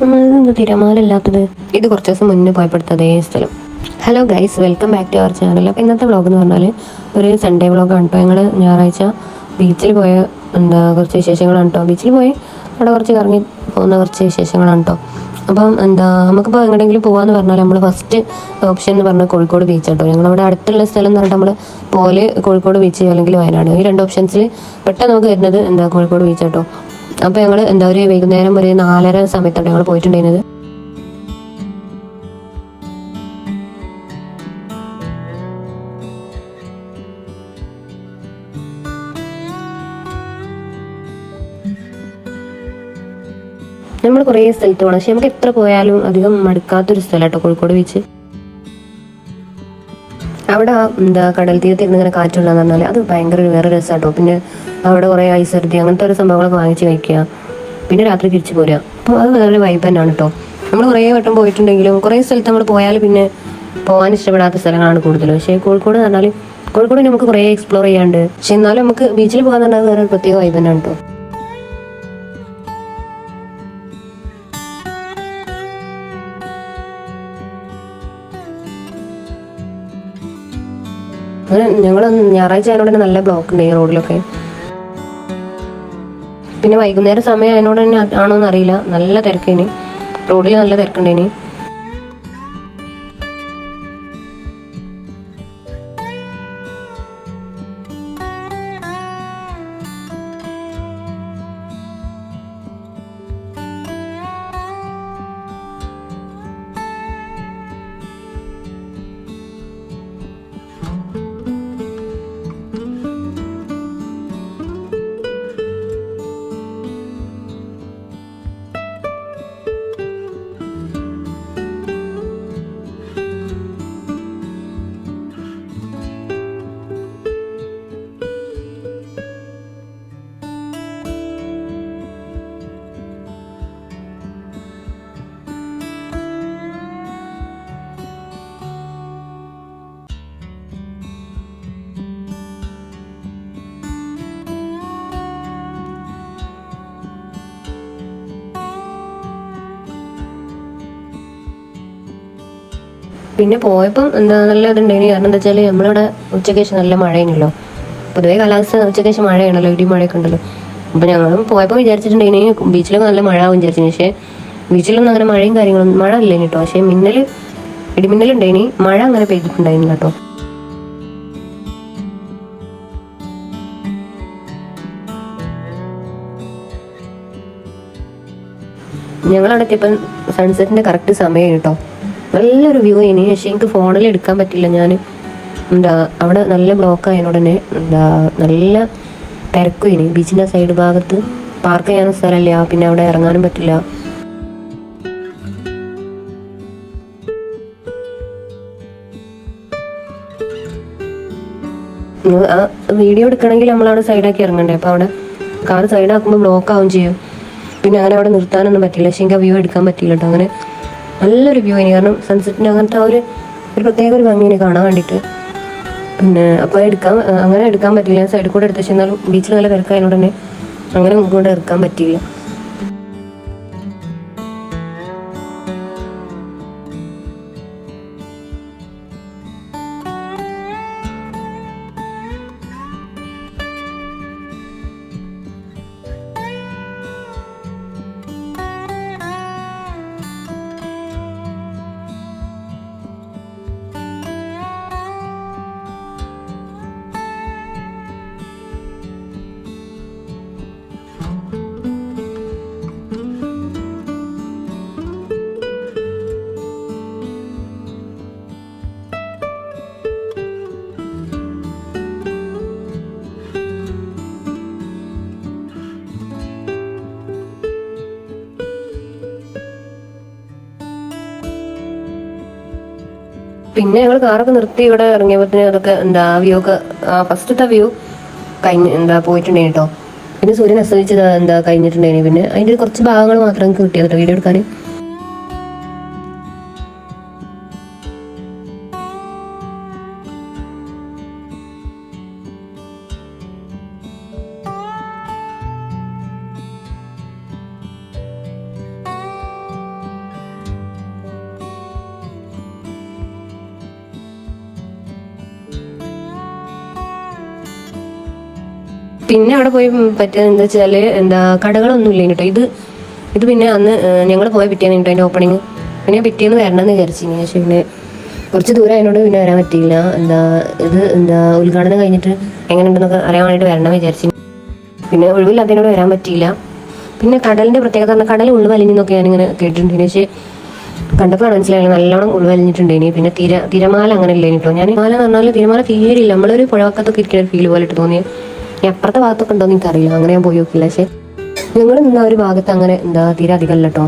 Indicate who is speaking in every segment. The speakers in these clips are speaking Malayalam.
Speaker 1: ഇതെന്ത് തിരമാല ഇല്ലാത്തത് ഇത് കുറച്ച് ദിവസം മുന്നേ പോയപ്പെടുത്ത അതേ സ്ഥലം. Hello guys welcome back to our channel അപ്പോൾ ഇന്നത്തെ വ്ളോഗ് എന്ന് പറഞ്ഞാൽ ഒരു സൺഡേ വ്ളോഗാണ് കേട്ടോ ഞങ്ങൾ ഞായറാഴ്ച ബീച്ചിൽ പോയ എന്താ കുറച്ച് വിശേഷങ്ങളാണ് കേട്ടോ ബീച്ചിൽ പോയി അവിടെ കുറച്ച് കറങ്ങി പോകുന്ന കുറച്ച് വിശേഷങ്ങളാണ് കേട്ടോ അപ്പം എന്താ നമുക്കിപ്പോൾ എങ്ങോട്ടെങ്കിലും പോകാമെന്ന് പറഞ്ഞാൽ നമ്മൾ ഫസ്റ്റ് ഓപ്ഷൻ എന്ന് പറഞ്ഞാൽ കോഴിക്കോട് ബീച്ച് കേട്ടോ ഞങ്ങളവിടെ അടുത്തുള്ള സ്ഥലം എന്ന് പറഞ്ഞാൽ നമ്മൾ പോലെ കോഴിക്കോട് ബീച്ച് അല്ലെങ്കിൽ വയനാട്. ഈ രണ്ട് ഓപ്ഷൻസിൽ പെട്ടെന്ന് നമുക്ക് വരുന്നത് എന്താ കോഴിക്കോട് ബീച്ച് കേട്ടോ അപ്പോൾ ഞങ്ങൾ എന്താ ഒരു വൈകുന്നേരം ഒരു നാലര സമയത്താണ് ഞങ്ങൾ പോയിട്ടുണ്ടായിരുന്നത്. നമ്മൾ കുറേ സ്ഥലത്ത് പോകണം പക്ഷെ നമുക്ക് എത്ര പോയാലും അധികം മടുക്കാത്തൊരു സ്ഥലം കേട്ടോ കോഴിക്കോട് ബീച്ച്. അവിടെ എന്താ കടൽ തീരത്ത് ഇങ്ങനെ കാറ്റുള്ളതെന്ന് പറഞ്ഞാൽ അത് ഭയങ്കര വേറെ രസമാട്ടോ പിന്നെ അവിടെ കുറേ ഐസർദി അങ്ങനത്തെ ഓരോ സംഭവങ്ങളൊക്കെ വാങ്ങിച്ച് കഴിക്കുക. പിന്നെ രാത്രി തിരിച്ചു പോരുക. അപ്പോൾ അത് വേറൊരു വൈബ് തന്നെയാണ് കേട്ടോ നമ്മൾ കുറേ വട്ടം പോയിട്ടുണ്ടെങ്കിലും കുറേ സ്ഥലത്ത് നമ്മൾ പോയാൽ പിന്നെ പോകാൻ ഇഷ്ടപ്പെടാത്ത സ്ഥലങ്ങളാണ് കൂടുതലും. പക്ഷേ കോഴിക്കോട് എന്ന് പറഞ്ഞാൽ കോഴിക്കോട് നമുക്ക് കുറേ എക്സ്പ്ലോർ ചെയ്യാണ്ട് പക്ഷെ എന്നാലും നമുക്ക് ബീച്ചിൽ പോകാൻ പറഞ്ഞാൽ ഒരു പ്രത്യേക വൈബ് തന്നെയാണ് കേട്ടോ ഞങ്ങൾ ഞായറാഴ്ച ആയതുകൊണ്ട് തന്നെ നല്ല ബ്ലോക്ക് ഉണ്ട് ഈ റോഡിലൊക്കെ. പിന്നെ വൈകുന്നേരം സമയം അതിനോട് തന്നെ ആണോ എന്നറിയില്ല നല്ല തിരക്കേനി. റോഡിൽ നല്ല തിരക്കുണ്ടേനി പിന്നെ പോയപ്പം എന്താ നല്ല ഇതുണ്ടായിരുന്നു കാരണം എന്താ വെച്ചാൽ നമ്മളിവിടെ ഉച്ചയ്ക്ക് ശേഷം നല്ല മഴയാണല്ലോ. പൊതുവേ കാലാവസ്ഥ ഉച്ചയ്ക്ക് ശേഷം മഴയാണല്ലോ ഇടി മഴയൊക്കെ ഉണ്ടല്ലോ. അപ്പം ഞങ്ങളും പോയപ്പോൾ വിചാരിച്ചിട്ടുണ്ടെങ്കിൽ ബീച്ചിലൊക്കെ നല്ല മഴ ആവും വിചാരിച്ചു പക്ഷേ ബീച്ചിലൊന്നും അങ്ങനെ മഴയും കാര്യങ്ങളൊന്നും മഴ ഇല്ലേനി കേട്ടോ പക്ഷേ മിന്നൽ ഇടിമിന്നലുണ്ടായിനി മഴ അങ്ങനെ പെയ്തിട്ടുണ്ടായിരുന്നില്ല കേട്ടോ ഞങ്ങളവിടെ ഇപ്പം സൺസെറ്റിന്റെ കറക്റ്റ് സമയം കേട്ടോ നല്ലൊരു വ്യൂ ആയിന്. പക്ഷെ എനിക്ക് ഫോണിൽ എടുക്കാൻ പറ്റില്ല ഞാൻ എന്താ അവിടെ നല്ല ബ്ലോക്ക് ആയതിനോട് തന്നെ എന്താ നല്ല തിരക്കും ബീച്ചിന്റെ സൈഡ് ഭാഗത്ത് പാർക്ക് ചെയ്യാനും സ്ഥലമില്ല. പിന്നെ അവിടെ ഇറങ്ങാനും പറ്റില്ല. ആ വീഡിയോ എടുക്കണമെങ്കിൽ നമ്മളവിടെ സൈഡാക്കി ഇറങ്ങണ്ടേ? അപ്പോൾ അവിടെ കാർ സൈഡാക്കുമ്പോൾ ബ്ലോക്ക് ആവും ചെയ്യും. പിന്നെ അങ്ങനെ അവിടെ നിർത്താനൊന്നും പറ്റില്ല. പക്ഷേ എനിക്ക് ആ വ്യൂ എടുക്കാൻ പറ്റില്ല കേട്ടോ അങ്ങനെ നല്ലൊരു വ്യൂ ആയിരുന്നു കാരണം സൺസെറ്റിന് അങ്ങനത്തെ ആ ഒരു ഒരു പ്രത്യേക ഒരു ഭംഗിനെ കാണാൻ വേണ്ടിയിട്ട്. പിന്നെ അപ്പോൾ എടുക്കാൻ അങ്ങനെ എടുക്കാൻ പറ്റില്ല സൈഡിൽ കൂടെ എടുത്ത് വെച്ചാൽ ബീച്ചിൽ നല്ല തിരക്കായതുകൊണ്ട് തന്നെ അങ്ങനെ കൊണ്ട് എടുക്കാൻ പറ്റില്ല പിന്നെ ഞങ്ങൾ കാറൊക്കെ നിർത്തി ഇവിടെ ഇറങ്ങിയപ്പോഴത്തേന് അതൊക്കെ എന്താ വ്യൂ ഒക്കെ ഫസ്റ്റത്തെ വ്യൂ കഴിഞ്ഞ എന്താ പോയിട്ടുണ്ടായിരുന്നു കേട്ടോ പിന്നെ സൂര്യൻ അസ്തമിച്ചത് എന്താ കഴിഞ്ഞിട്ടുണ്ടായിരുന്നു പിന്നെ അതിന്റെ കുറച്ച് ഭാഗങ്ങൾ മാത്രം എനിക്ക് കിട്ടിയത് വീഡിയോ എടുക്കാൻ പിന്നെ അവിടെ പോയി പറ്റിയത് എന്താ വെച്ചാൽ എന്താ കടകളൊന്നും ഇല്ല കേട്ടോ ഇത് ഇത് പിന്നെ അന്ന് ഞങ്ങൾ പോയ പിറ്റേന്ന് കേട്ടോ അതിന്റെ ഓപ്പണിങ് പിന്നെ പിറ്റേന്ന് വരണമെന്ന് വിചാരിച്ചിന് പക്ഷെ പിന്നെ കുറച്ച് ദൂരം അതിനോട് പിന്നെ വരാൻ പറ്റിയില്ല. എന്താ ഇത് എന്താ ഉദ്ഘാടനം കഴിഞ്ഞിട്ട് എങ്ങനെയുണ്ടെന്നൊക്കെ അറിയാൻ വേണ്ടിയിട്ട് വരണം വിചാരിച്ചു പിന്നെ ഒഴിവില്ലാത്തതിനോട് വരാൻ പറ്റിയില്ല. പിന്നെ കടലിന്റെ പ്രത്യേകത പറഞ്ഞാൽ കടൽ ഉൾവലിഞ്ഞെന്നൊക്കെ ഞാനിങ്ങനെ കേട്ടിട്ടുണ്ട്. പക്ഷേ കണ്ടപ്പോൾ മനസ്സിലായില്ല നല്ലോണം ഉൾവലിഞ്ഞിട്ടുണ്ട് ഇനി. പിന്നെ തിര തിരമാല അങ്ങനെ ഇല്ലേ കേട്ടോ ഞാൻ മാല എന്ന് പറഞ്ഞാൽ തിരമാല തീരില്ല നമ്മളൊരു പുഴവക്കത്തൊക്കെ ഇരിക്കുന്ന ഫീൽ പോലെ ഇട്ട് തോന്നിയ ഇനി അപ്പുറത്തെ ഭാഗത്തൊക്കെ ഉണ്ടോ എന്ന് എനിക്കറിയില്ല. അങ്ങനെ ഞാൻ പോയി നോക്കില്ല പക്ഷേ ഞങ്ങൾ നിന്ന ഒരു ഭാഗത്ത് അങ്ങനെ എന്താ തീരെ അധികം അല്ല കേട്ടോ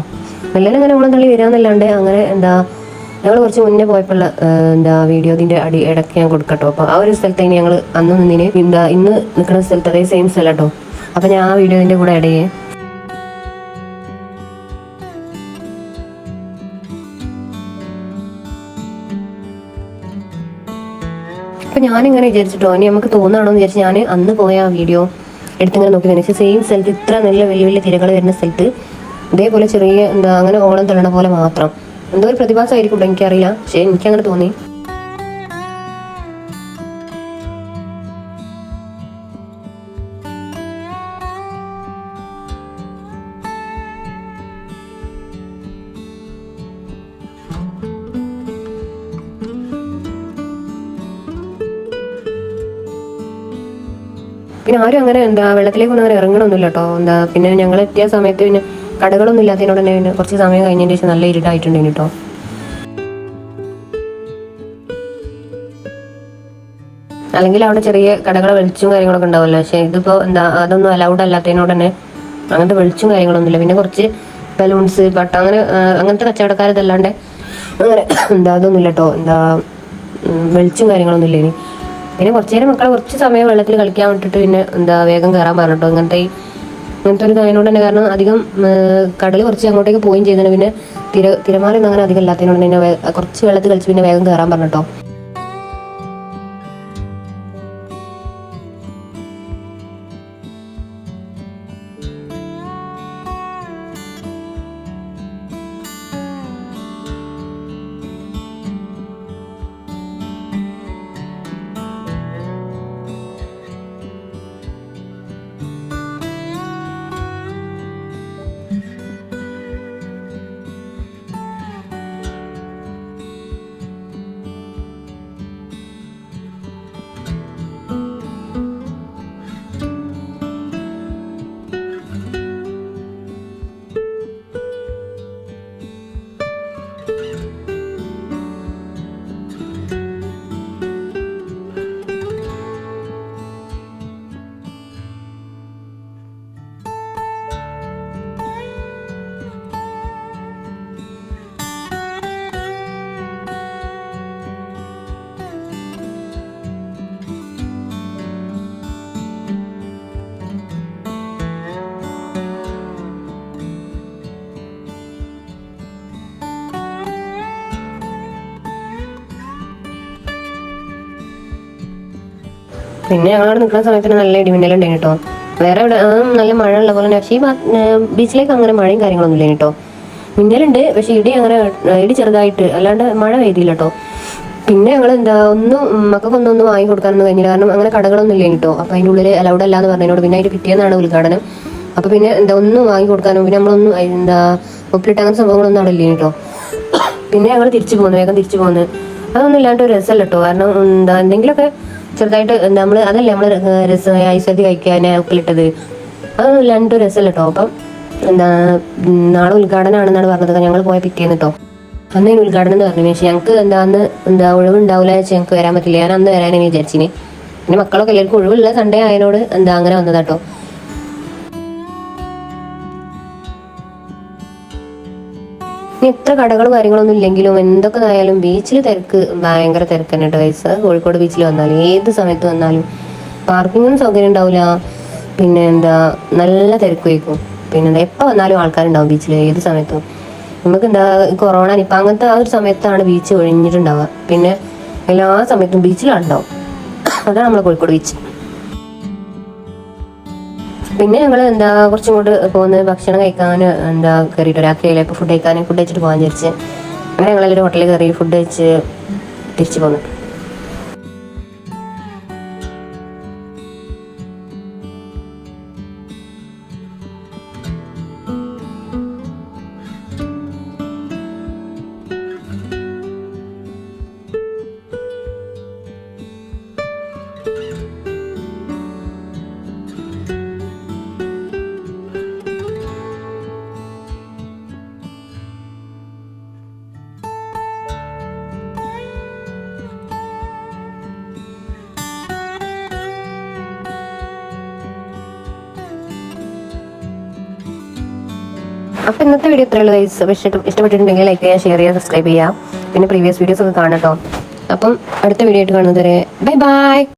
Speaker 1: മെല്ലെ അങ്ങനെ ഓളം തള്ളി വരാന്നല്ലാണ്ട് അങ്ങനെ എന്താ ഞങ്ങൾ കുറച്ച് മുന്നേ പോയപ്പോൾ എന്താ വീഡിയോ ഇതിന്റെ അടി ഇടയ്ക്ക് ഞാൻ കൊടുക്കട്ടോ. അപ്പൊ ആ ഒരു സ്ഥലത്തേക്ക് ഞങ്ങൾ അന്ന് നിന്നിന് എന്താ ഇന്ന് നിൽക്കുന്ന സ്ഥലത്ത് അതേ സെയിം സ്ഥലം കേട്ടോ. അപ്പൊ ഞാൻ ആ വീഡിയോ ഇതിന്റെ കൂടെ ഇടയേ അപ്പൊ ഞാനിങ്ങനെ വിചാരിച്ചിട്ടോ ഇനി നമുക്ക് തോന്നാണോ എന്ന് വിചാരിച്ച് ഞാൻ അന്ന് പോയ ആ വീഡിയോ എടുത്തിങ്ങനെ നോക്കി വെച്ചാൽ സെയിം സ്ഥലത്ത് ഇത്ര നല്ല വലിയ വലിയ തിരകൾ വരുന്ന സ്ഥലത്ത് ഇതേപോലെ ചെറിയ എന്താ അങ്ങനെ ഓളം തള്ളണ പോലെ മാത്രം. എന്തോ ഒരു പ്രതിഭാസമായിരിക്കും എനിക്കറിയില്ല. പക്ഷേ എനിക്കങ്ങനെ തോന്നി. പിന്നെ ആരും അങ്ങനെ എന്താ വെള്ളത്തിലേക്കൊന്നും അങ്ങനെ ഇറങ്ങണമൊന്നുമില്ല കേട്ടോ എന്താ പിന്നെ ഞങ്ങൾ എത്തിയ സമയത്ത് പിന്നെ കടകളൊന്നും ഇല്ലാത്തതിനോട് തന്നെ പിന്നെ കുറച്ച് സമയം കഴിഞ്ഞതിന് ശേഷം നല്ല ഇരുട്ടായിട്ടുണ്ട് കേട്ടോ അല്ലെങ്കിൽ അവിടെ ചെറിയ കടകളെ വെളിച്ചും കാര്യങ്ങളൊക്കെ ഉണ്ടാവുമല്ലോ. പക്ഷെ ഇതിപ്പോ എന്താ അതൊന്നും അലൗഡ് അല്ലാത്തതിനോട് തന്നെ അങ്ങനത്തെ വെളിച്ചും കാര്യങ്ങളൊന്നുമില്ല. പിന്നെ കുറച്ച് ബലൂൺസ് പട്ട അങ്ങനെ അങ്ങനത്തെ കച്ചവടക്കാരതല്ലാണ്ട് അങ്ങനെ എന്താ അതൊന്നും ഇല്ല കേട്ടോ എന്താ വെളിച്ചും കാര്യങ്ങളൊന്നും ഇല്ല ഇനി പിന്നെ കുറച്ച് നേരം മക്കളെ കുറച്ച് സമയം വെള്ളത്തിൽ കളിക്കാൻ വിട്ടിട്ട് പിന്നെ എന്താ വേഗം കയറാൻ പറഞ്ഞിട്ടോ. അങ്ങനത്തെ അങ്ങനത്തെ ഒരു കാര്യനോട് തന്നെ കാരണം അധികം കടൽ കുറച്ച് അങ്ങോട്ടേക്ക് പോവുകയും ചെയ്തതിന് പിന്നെ തിര തിരമാലയൊന്നും അങ്ങനെ അധികം ഇല്ലാത്തതിനോട് തന്നെ കുറച്ച് വെള്ളത്തിൽ കളിച്ച് പിന്നെ വേഗം കയറാൻ പറഞ്ഞിട്ടോ. പിന്നെ ഞങ്ങളവിടെ നിൽക്കുന്ന സമയത്തിന് നല്ല ഇടിമിന്നലുണ്ടായിരുന്നു കേട്ടോ വേറെ ഇവിടെ നല്ല മഴ ഉള്ള പോലെ തന്നെ പക്ഷേ ഈ ബീച്ചിലേക്ക് അങ്ങനെ മഴയും കാര്യങ്ങളൊന്നും ഇല്ല കേട്ടോ മിന്നലുണ്ട് പക്ഷെ ഇടി അങ്ങനെ ഇടി ചെറുതായിട്ട് അല്ലാണ്ട് മഴ പെയ്തില്ല കേട്ടോ പിന്നെ ഞങ്ങൾ എന്താ ഒന്നും മക്കൾക്കൊന്നും ഒന്നും വാങ്ങി കൊടുക്കാനൊന്നും കഴിഞ്ഞില്ല. കാരണം അങ്ങനെ കടകളൊന്നും ഇല്ല കേട്ടോ അപ്പൊ അതിന്റെ ഉള്ളിൽ അലൗഡ് അല്ല എന്ന് പറഞ്ഞതിനോട് പിന്നെ അതിന്റെ പിറ്റേന്നാണ് ഉദ്ഘാടനം. അപ്പൊ പിന്നെ എന്താ ഒന്നും വാങ്ങി കൊടുക്കാനും പിന്നെ നമ്മളൊന്നും എന്താ ഒപ്പിലിട്ട് അങ്ങനെ സംഭവങ്ങളൊന്നും അവിടെ ഇല്ല കേട്ടോ പിന്നെ ഞങ്ങൾ തിരിച്ചു പോകുന്നു വേഗം തിരിച്ചു പോകുന്നത് അതൊന്നും ഇല്ലാണ്ട് ഒരു രസമല്ല കേട്ടോ കാരണം എന്താ എന്തെങ്കിലുമൊക്കെ ചെറുതായിട്ട് നമ്മൾ അതല്ലേ നമ്മൾ രസം ഐശ്വര്യ കഴിക്കാൻ ഉപ്പിലിട്ടത്. അത് രണ്ടും രസമല്ല കേട്ടോ അപ്പം എന്താ നാളെ ഉദ്ഘാടനമാണെന്നാണ് പറഞ്ഞത്. ഞങ്ങൾ പോയ പിറ്റേന്ന് കേട്ടോ അന്ന് ഇനി ഉദ്ഘാടനം എന്ന് പറഞ്ഞു പക്ഷെ ഞങ്ങൾക്ക് എന്താ അന്ന് എന്താ ഒഴിവുണ്ടാവില്ല വെച്ചാൽ ഞങ്ങൾക്ക് വരാൻ പറ്റില്ല. ഞാൻ അന്ന് വരാനെന്ന് വിചാരിച്ചിന്. പിന്നെ മക്കളൊക്കെ എല്ലാവർക്കും ഒഴിവുള്ള സൺഡേ ആയതിനോട് എന്താ അങ്ങനെ വന്നതാട്ടോ ഇനി എത്ര കടകളും കാര്യങ്ങളൊന്നും ഇല്ലെങ്കിലും എന്തൊക്കെ ആയാലും ബീച്ചിൽ തിരക്ക് ഭയങ്കര തിരക്ക് തന്നെ കേട്ടോ. കോഴിക്കോട് ബീച്ചിൽ വന്നാലും ഏത് സമയത്ത് വന്നാലും പാർക്കിങ്ങിനും സൗകര്യം ഉണ്ടാവില്ല പിന്നെ എന്താ നല്ല തിരക്ക് വയ്ക്കും പിന്നെ എപ്പോൾ വന്നാലും ആൾക്കാരുണ്ടാവും ബീച്ചിൽ ഏത് സമയത്തും. നമുക്ക് എന്താ കൊറോണ ഇപ്പം അങ്ങനത്തെ ആ ഒരു സമയത്താണ് ബീച്ച് ഒഴിഞ്ഞിട്ടുണ്ടാവുക. പിന്നെ എല്ലാ സമയത്തും ബീച്ചിലുണ്ടാവും അതാണ് നമ്മളെ കോഴിക്കോട് ബീച്ച് പിന്നെ ഞങ്ങൾ എന്താ കുറച്ചും കൂടി പോകുന്നത് ഭക്ഷണം കഴിക്കാൻ എന്താ കയറിയിട്ട് രാത്രിയിലേക്ക് ഫുഡ് കഴിക്കാൻ ഫുഡ് കഴിച്ചിട്ട് പോകാൻ വിചാരിച്ച്. അങ്ങനെ ഞങ്ങളെല്ലാവരും ഹോട്ടലിൽ കയറി ഫുഡ് കഴിച്ച് തിരിച്ചു പോന്നു. അപ്പോൾ ഇന്നത്തെ വീഡിയോ ഇത്രയുള്ളൂ ഗൈസ് അപ്പോൾ ഇഷ്ടപ്പെട്ടിട്ടുണ്ടെങ്കിൽ ലൈക്ക് ചെയ്യുക ഷെയർ ചെയ്യുക സബ്സ്ക്രൈബ് ചെയ്യുക. പിന്നെ പ്രീവിയസ് വീഡിയോസ് ഒക്കെ കാണാം കേട്ടോ അപ്പം അടുത്ത വീഡിയോ ആയിട്ട് കാണുന്നത് വരെ ബൈ ബൈ